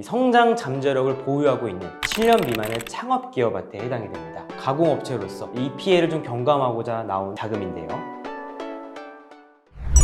이 성장 잠재력을 보유하고 있는 7년 미만의 창업 기업한테 해당이 됩니다. 가공업체로서 이 피해를 좀 경감하고자 나온 자금인데요.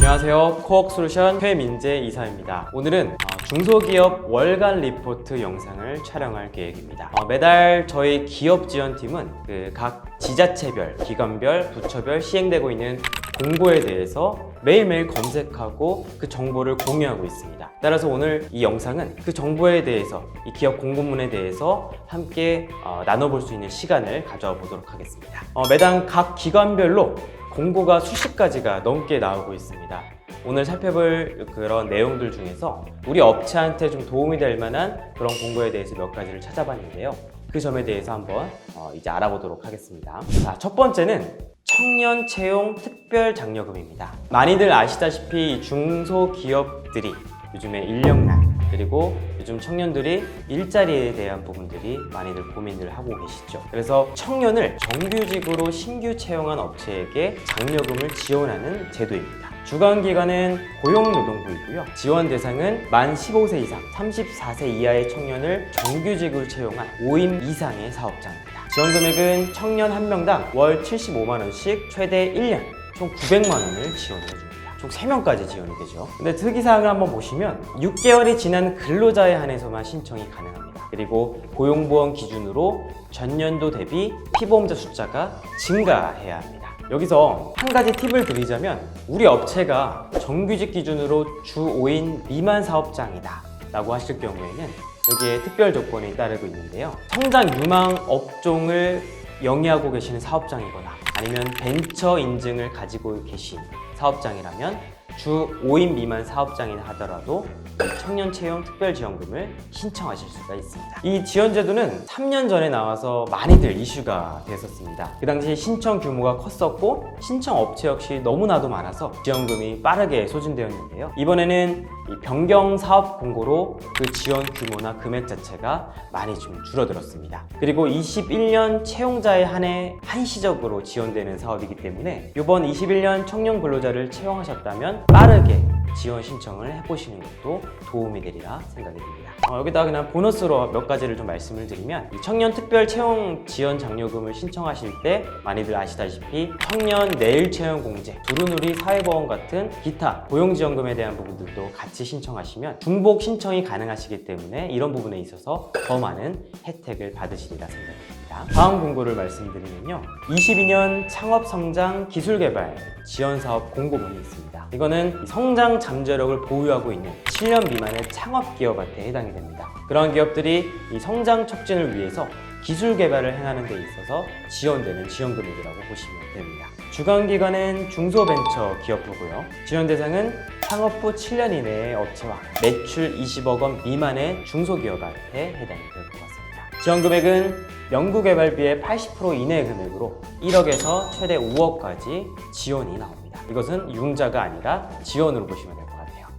안녕하세요. 코억 솔루션 최민재 이사입니다. 오늘은 어, 중소기업 월간 리포트 영상을 촬영할 계획입니다. 어, 매달 저희 기업 지원팀은 그 각 지자체별, 기관별, 부처별 시행되고 있는 공고에 대해서 매일매일 검색하고 그 정보를 공유하고 있습니다. 따라서 오늘 이 영상은 그 정보에 대해서 이 기업 공고문에 대해서 함께 어, 나눠볼 수 있는 시간을 가져와 보도록 하겠습니다. 어, 매달 각 기관별로 공고가 수십 가지가 넘게 나오고 있습니다. 오늘 살펴볼 그런 내용들 중에서 우리 업체한테 좀 도움이 될 만한 그런 공고에 대해서 몇 가지를 찾아봤는데요. 그 점에 대해서 한번 어, 이제 알아보도록 하겠습니다. 자, 첫 번째는 청년 채용 특별 장려금입니다. 많이들 아시다시피 이 중소기업들이 요즘에 인력난 그리고 요즘 청년들이 일자리에 대한 부분들이 많이들 고민을 하고 계시죠. 그래서 청년을 정규직으로 신규 채용한 업체에게 장려금을 지원하는 제도입니다. 주관 기관은 고용노동부이고요. 지원 대상은 만 15세 이상, 34세 이하의 청년을 정규직으로 채용한 5인 이상의 사업장입니다. 지원 금액은 청년 한 명당 월 75만 원씩 최대 1년 총 900만 원을 지원해 줍니다. 총 3명까지 지원이 되죠. 근데 특이사항을 한번 보시면 6개월이 지난 근로자에 한해서만 신청이 가능합니다. 그리고 고용보험 기준으로 전년도 대비 피보험자 숫자가 증가해야 합니다. 여기서 한 가지 팁을 드리자면 우리 업체가 정규직 기준으로 주 5인 미만 사업장이다 라고 하실 경우에는 여기에 특별 조건이 따르고 있는데요. 성장 유망 업종을 영위하고 계시는 사업장이거나 아니면 벤처 인증을 가지고 계신 사업장이라면 주 5인 미만 사업장이나 하더라도 이 청년 채용 특별 지원금을 신청하실 수가 있습니다. 이 지원 제도는 3년 전에 나와서 많이들 이슈가 됐었습니다. 그 당시 신청 규모가 컸었고 신청 업체 역시 너무나도 많아서 지원금이 빠르게 소진되었는데요. 이번에는 이 변경 사업 공고로 그 지원 규모나 금액 자체가 많이 좀 줄어들었습니다. 그리고 21년 채용자에 한해 한시적으로 지원되는 사업이기 때문에 이번 21년 청년 근로자를 채용하셨다면 빠르게 지원 신청을 해보시는 것도 도움이 되리라 생각이 듭니다. 어, 여기다 그냥 보너스로 몇 가지를 좀 말씀을 드리면 이 청년 특별 채용 지원 장려금을 신청하실 때 많이들 아시다시피 청년 내일 채용 공제, 두루누리 사회보험 같은 기타 고용지원금에 대한 부분들도 같이 신청하시면 중복 신청이 가능하시기 때문에 이런 부분에 있어서 더 많은 혜택을 받으시리라 생각됩니다. 다음 공고를 말씀드리면요. 22년 창업 성장 기술 개발 지원 사업 공고문이 있습니다. 이거는 성장 잠재력을 보유하고 있는 7년 미만의 창업 기업한테 해당이 됩니다. 그러한 기업들이 이 성장 촉진을 위해서 기술 개발을 행하는 데 있어서 지원되는 지원금액이라고 보시면 됩니다. 주관 기관은 중소벤처 기업부고요. 지원 대상은 창업 후 7년 이내의 업체와 매출 20억 원 미만의 중소기업한테 해당이 될 것 같습니다. 지원 금액은 연구개발비의 80% 이내 금액으로 1억에서 최대 5억까지 지원이 나옵니다. 이것은 융자가 아니라 지원으로 보시면 같아요.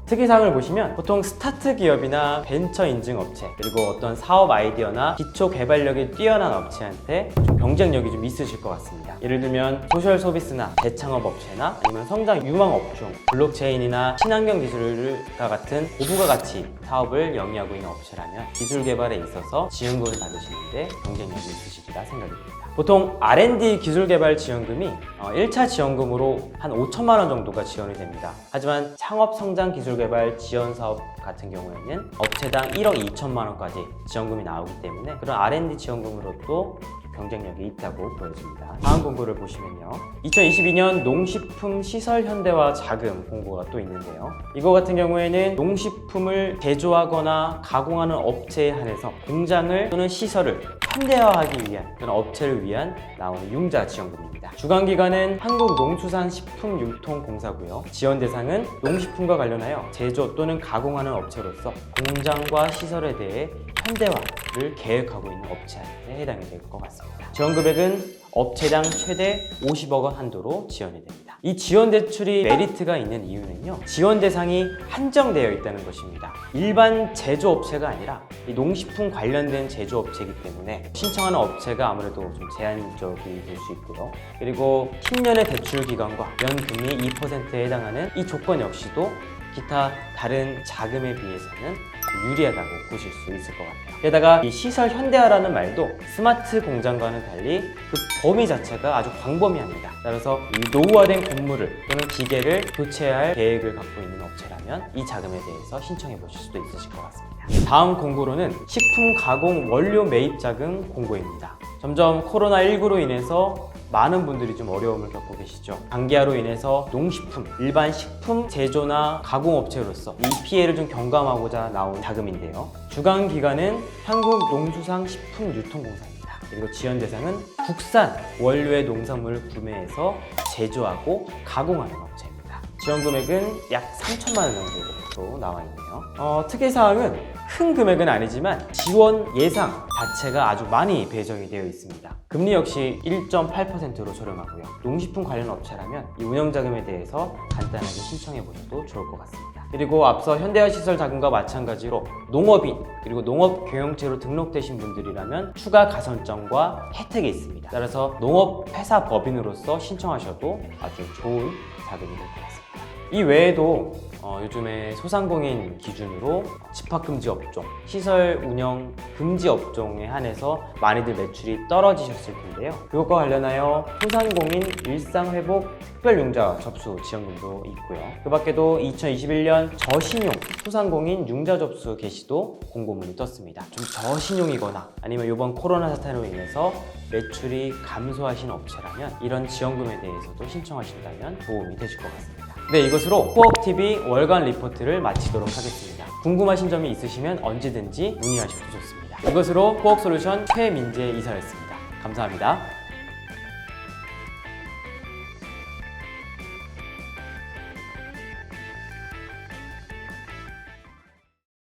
특이사항을 보시면 보통 스타트 기업이나 벤처 인증 업체 그리고 어떤 사업 아이디어나 기초 개발력이 뛰어난 업체한테 좀 경쟁력이 좀 있으실 것 같습니다. 예를 들면 소셜 서비스나 대창업 업체나 아니면 성장 유망 업종, 블록체인이나 친환경 기술과 같은 고부가 가치 사업을 영위하고 있는 업체라면 기술 개발에 있어서 지원금을 받으시는데 경쟁력이 있으시리라 생각이 듭니다. 보통 R&D 기술 개발 지원금이 1차 지원금으로 한 5천만 원 정도가 지원이 됩니다. 하지만 창업 성장 기술 개발 지원 사업 같은 경우에는 업체당 1억 2천만 원까지 지원금이 나오기 때문에 그런 R&D 지원금으로도 경쟁력이 있다고 보여집니다. 다음 공고를 보시면요. 2022년 농식품 시설 현대화 자금 공고가 또 있는데요. 이거 같은 경우에는 농식품을 제조하거나 가공하는 업체에 한해서 공장을 또는 시설을 현대화하기 위한 그런 업체를 위한 나오는 융자 지원금입니다. 주관 기관은 한국농수산식품유통공사고요. 지원 대상은 농식품과 관련하여 제조 또는 가공하는 업체로서 공장과 시설에 대해 현대화를 계획하고 있는 업체한테 해당이 될 것 같습니다. 지원 금액은 업체당 최대 50억 원 한도로 지원이 됩니다. 이 지원 대출이 메리트가 있는 이유는요. 지원 대상이 한정되어 있다는 것입니다. 일반 제조업체가 아니라 이 농식품 관련된 제조업체이기 때문에 신청하는 업체가 아무래도 좀 제한적이 될 수 있고요. 그리고 10년의 대출 기간과 연금리 2%에 해당하는 이 조건 역시도 기타 다른 자금에 비해서는 유리하다고 보실 수 있을 것 같아요. 게다가 이 시설 현대화라는 말도 스마트 공장과는 달리 그 범위 자체가 아주 광범위합니다. 따라서 이 노후화된 건물을 또는 기계를 교체할 계획을 갖고 있는 업체라면 이 자금에 대해서 신청해 보실 수도 있으실 것 같습니다. 다음 공고로는 식품 가공 원료 매입 자금 공고입니다. 점점 코로나19로 인해서 많은 분들이 좀 어려움을 겪고 계시죠. 장기화로 인해서 농식품, 일반 식품 제조나 가공업체로서 이 피해를 좀 경감하고자 나온 자금인데요. 주관 기관은 한국농수산식품유통공사입니다. 그리고 지원 대상은 국산 원료의 농산물을 구매해서 제조하고 가공하는 업체입니다. 지원 금액은 약 3천만 원 정도로 나와 있네요. 어, 특이 사항은 큰 금액은 아니지만 지원 예상 자체가 아주 많이 배정이 되어 있습니다. 금리 역시 1.8%로 저렴하고요. 농식품 관련 업체라면 이 운영 자금에 대해서 간단하게 신청해 보셔도 좋을 것 같습니다. 그리고 앞서 현대화 시설 자금과 마찬가지로 농업인 그리고 농업 경영체로 등록되신 분들이라면 추가 가산점과 혜택이 있습니다. 따라서 농업 회사 법인으로서 신청하셔도 아주 좋은 자금이 될 것 같습니다. 이 외에도 어, 요즘에 소상공인 기준으로 집합금지 업종, 시설 운영 금지 업종에 한해서 많이들 매출이 떨어지셨을 텐데요. 그것과 관련하여 소상공인 일상회복 특별융자 접수 지원금도 있고요. 그 밖에도 2021년 저신용 소상공인 융자 접수 게시도 공고문이 떴습니다. 좀 저신용이거나 아니면 이번 코로나 사태로 인해서 매출이 감소하신 업체라면 이런 지원금에 대해서도 신청하신다면 도움이 되실 것 같습니다. 네, 이것으로 코업TV 월간 리포트를 마치도록 하겠습니다. 궁금하신 점이 있으시면 언제든지 문의하셔도 좋습니다. 이것으로 코업솔루션 최민재 이사였습니다. 감사합니다.